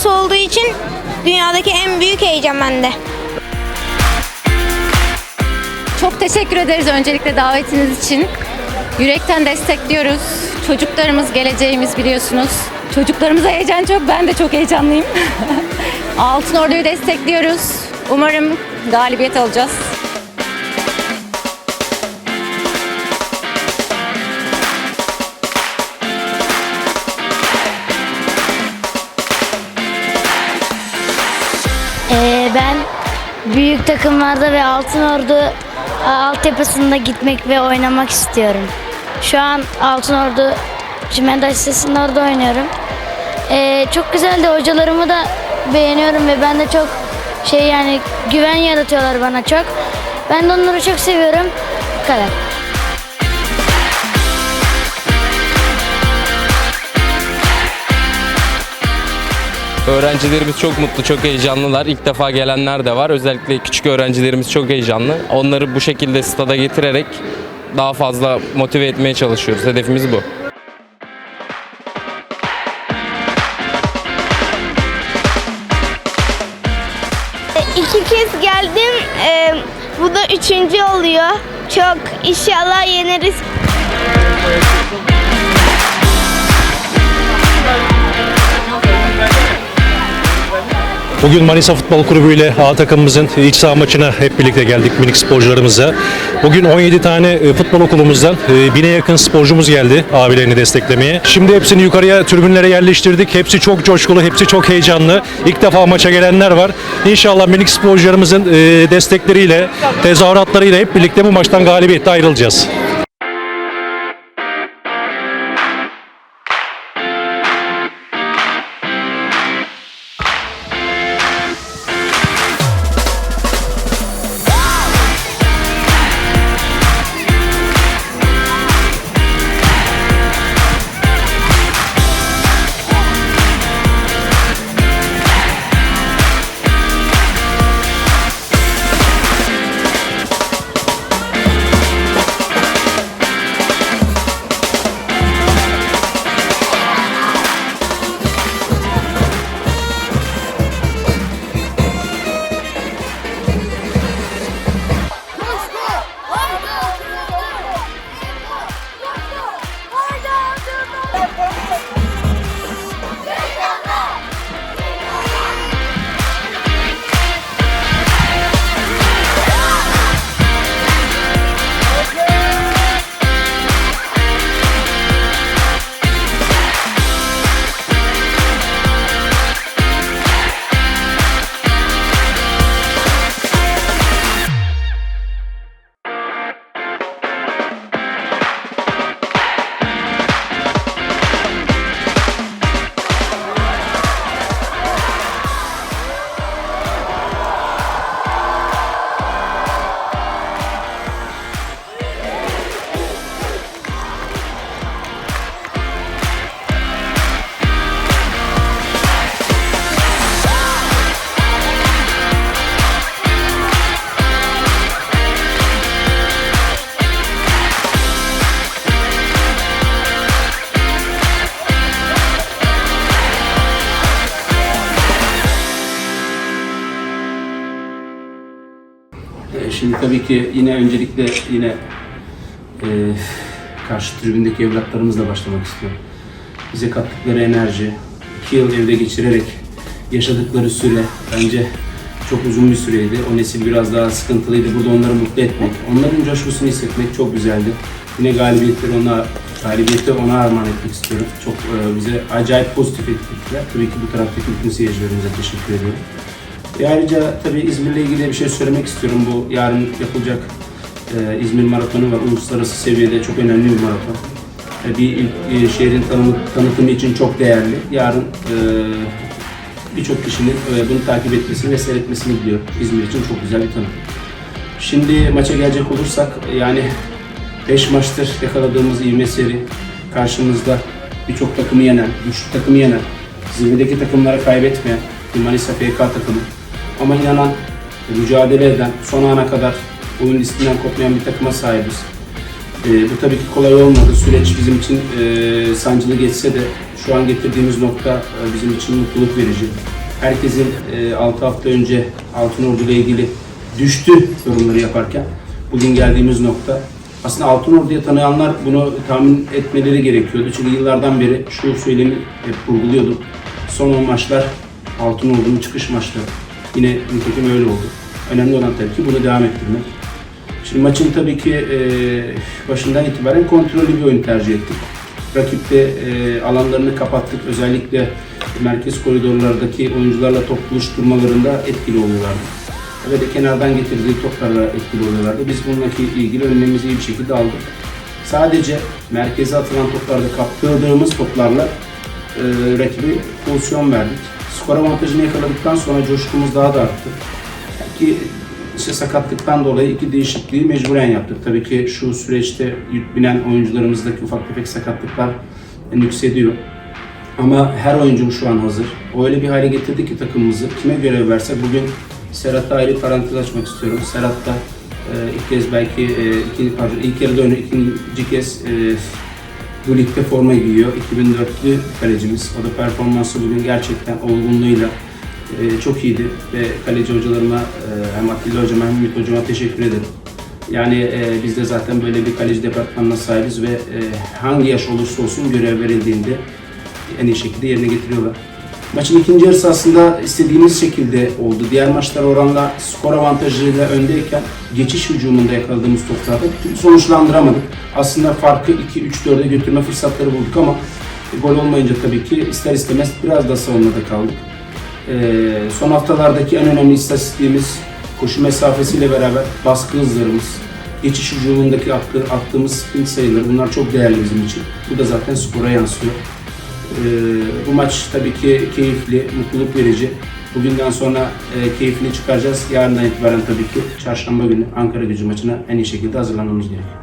ordusu olduğu için dünyadaki en büyük heyecan bende. Çok teşekkür ederiz öncelikle davetiniz için. Yürekten destekliyoruz. Çocuklarımız geleceğimiz biliyorsunuz. Çocuklarımıza heyecan çok, ben de çok heyecanlıyım. Altın Ordu'yu destekliyoruz. Umarım galibiyet alacağız. Büyük takımlarda ve Altın Ordu altyapısında gitmek ve oynamak istiyorum. Şu an Altın Ordu Çimento Sitesi'nde orada oynuyorum. Ee, çok güzel de hocalarımı da beğeniyorum ve ben de çok şey yani güven yaratıyorlar bana çok. Ben de onları çok seviyorum. Bu kadar. Öğrencilerimiz çok mutlu, çok heyecanlılar. İlk defa gelenler de var. Özellikle küçük öğrencilerimiz çok heyecanlı. Onları bu şekilde stada getirerek daha fazla motive etmeye çalışıyoruz. Hedefimiz bu. İki kez geldim. Ee, bu da üçüncü oluyor. Çok inşallah yeneriz. Bugün Manisa Futbol Kulübü ile A takımımızın iç saha maçına hep birlikte geldik minik sporcularımızla. Bugün 17 tane e, futbol okulumuzdan e, bine yakın sporcumuz geldi abilerini desteklemeye. Şimdi hepsini yukarıya tribünlere yerleştirdik. Hepsi çok coşkulu, hepsi çok heyecanlı. İlk defa maça gelenler var. İnşallah minik sporcularımızın e, destekleriyle, tezahüratlarıyla hep birlikte bu maçtan galibiyetle ayrılacağız. Şimdi tabii ki yine öncelikle yine e, karşı tribündeki evlatlarımızla başlamak istiyorum. Bize kattıkları enerji, iki yıl evde geçirerek yaşadıkları süre bence çok uzun bir süreydi. O nesil biraz daha sıkıntılıydı. Burada onları mutlu etmek, onların coşkusunu hissetmek çok güzeldi. Yine galibiyetleri ona, galibiyeti ona armağan etmek istiyorum. Çok e, bize acayip pozitif etkiler. Tabii ki bu taraftaki bütün seyircilerimize teşekkür ediyorum. E ayrıca tabii İzmir'le ilgili bir şey söylemek istiyorum. Bu yarın yapılacak e, İzmir Maratonu var. Uluslararası seviyede çok önemli bir maraton. E, bir ilk e, şehrin tanı- tanıtımı için çok değerli. Yarın e, birçok kişinin e, bunu takip etmesini ve seyretmesini diliyorum. İzmir için çok güzel bir tanıtım. Şimdi maça gelecek olursak yani 5 maçtır yakaladığımız ivme seri karşımızda birçok takımı yenen, güçlü takımı yenen, zirvedeki takımlara kaybetmeyen bir Manisa FK takımı. Ama inanan, mücadele eden, son ana kadar oyun listinden kopmayan bir takıma sahibiz. Ee, bu tabii ki kolay olmadı. Süreç bizim için e, sancılı geçse de şu an getirdiğimiz nokta e, bizim için mutluluk verici. Herkesin 6 hafta önce Altınordu ile ilgili düştü yorumları yaparken bugün geldiğimiz nokta aslında Altınordu'yu tanıyanlar bunu tahmin etmeleri gerekiyordu. Çünkü yıllardan beri şu söylemi hep vurguluyordum. Son 10 maçlar Altınordu'nun çıkış maçları. Yine nitekim öyle oldu. Önemli olan tabii ki bunu devam ettirmek. Şimdi maçın tabii ki e, başından itibaren kontrollü bir oyun tercih ettik. Rakipte e, alanlarını kapattık. Özellikle merkez koridorlardaki oyuncularla top buluşturmalarında etkili oluyorlardı. Ve de kenardan getirdiği toplarla etkili oluyorlardı. Biz bununla ilgili önlemimizi iyi bir şekilde aldık. Sadece merkeze atılan toplarda kaptırdığımız toplarla e, rakibi pozisyon verdik. Skor avantajını yakaladıktan sonra coşkumuz daha da arttı. Ki işte sakatlıktan dolayı iki değişikliği mecburen yaptık. Tabii ki şu süreçte binen oyuncularımızdaki ufak tefek sakatlıklar nüksediyor. Ama her oyuncum şu an hazır. O öyle bir hale getirdi ki takımımızı. Kime görev versek bugün Serhat'a ayrı parantez açmak istiyorum. Serhat da e, ilk kez belki e, ikinci, pardon, ilk yarıda oynuyor, ikinci kez e, bu ligde forma giyiyor. 2004'lü kalecimiz. O da performansı bugün gerçekten olgunluğuyla e, çok iyiydi. Ve kaleci hocalarıma e, hem Atilla hocama hem Ümit hocama teşekkür ederim. Yani e, biz de zaten böyle bir kaleci departmanına sahibiz ve e, hangi yaş olursa olsun görev verildiğinde en iyi şekilde yerine getiriyorlar. Maçın ikinci yarısı aslında istediğimiz şekilde oldu. Diğer maçlar oranla skor avantajıyla öndeyken geçiş hücumunda yakaladığımız toplarda sonuçlandıramadık. Aslında farkı 2-3-4'e götürme fırsatları bulduk ama gol olmayınca tabii ki ister istemez biraz da savunmada kaldık. Ee, son haftalardaki en önemli istatistiğimiz koşu mesafesiyle beraber baskı hızlarımız, geçiş hücumundaki attı, attığımız sprint sayıları bunlar çok değerli bizim için. Bu da zaten skora yansıyor. Ee, bu maç tabii ki keyifli, mutluluk verici. Bugünden sonra e, keyfini çıkaracağız. Yarından itibaren tabii ki çarşamba günü Ankara gücü maçına en iyi şekilde hazırlanmamız gerekiyor.